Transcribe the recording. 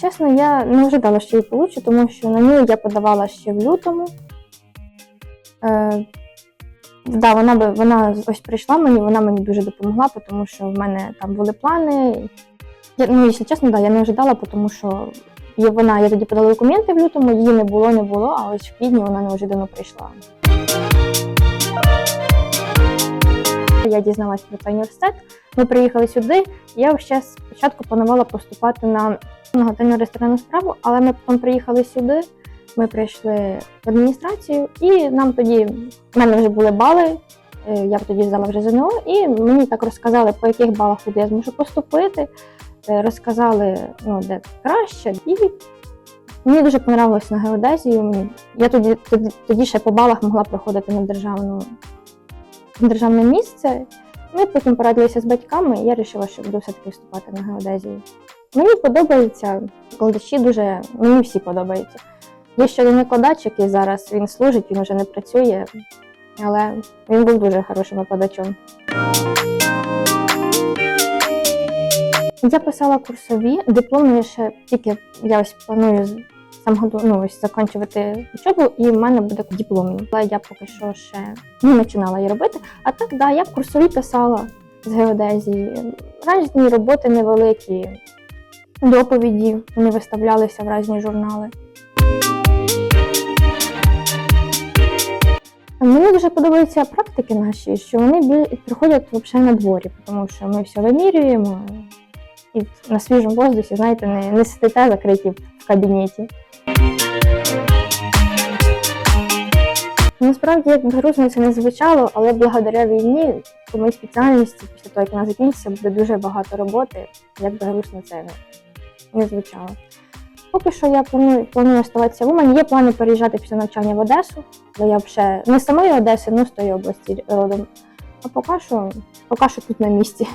чесно, я не ожидала, що її получу, тому що на нього я подавала ще в лютому. Е, да, вона, вона ось прийшла мені, вона мені дуже допомогла, тому що в мене там були плани. Я, ну, якщо чесно, да, я не ожидала, тому що вона, я тоді подала документи в лютому, її не було, не було, а ось в квітні вона неожиданно прийшла. Я дізналась про цей університет. Ми приїхали сюди. Я ще спочатку планувала поступати на на готельну ресторанну справу, але ми потім приїхали сюди. Ми прийшли в адміністрацію, і нам тоді в мене вже були бали. е, Я тоді здала вже ЗНО, і мені так розказали, по яких балах куди я зможу поступити. е, Розказали, ну, де краще. І мені дуже понравилось на геодезію. Я тоді, тоді, тоді ще по балах могла проходити на державну державне місце. Ми потім порадилися з батьками, і я вирішила, що буду все-таки вступати на геодезію. Мені подобається, викладачі дуже, мені всі подобаються. Є ще один викладач, який зараз він служить, він вже не працює, але він був дуже хорошим викладачом. Я писала курсові, диплом я ще тільки я ось планую сам году, ну, ось закінчувати учобу, і в мене буде диплом. Але я поки що ще не починала її робити. А так, да, я курсові писала з геодезії. Різні роботи невеликі, доповіді вони виставлялися в різні журнали. Мені дуже подобаються практики наші, що вони проходять взагалі на дворі, тому що ми все вимірюємо і на свіжому воздусі, знаєте, не, не сидите закриті в кабінеті. Насправді, як грустно це не звучало, але благодаря війні по моїй спеціальності, після того, як вона закінчиться, буде дуже багато роботи, як би грустно це не, звучало. Поки що я планую, планую оставатися в Умані. Є плани переїжджати після навчання в Одесу, бо я вже не з самої Одеси, ну з тої області родом. А поки що, поки що тут на місці.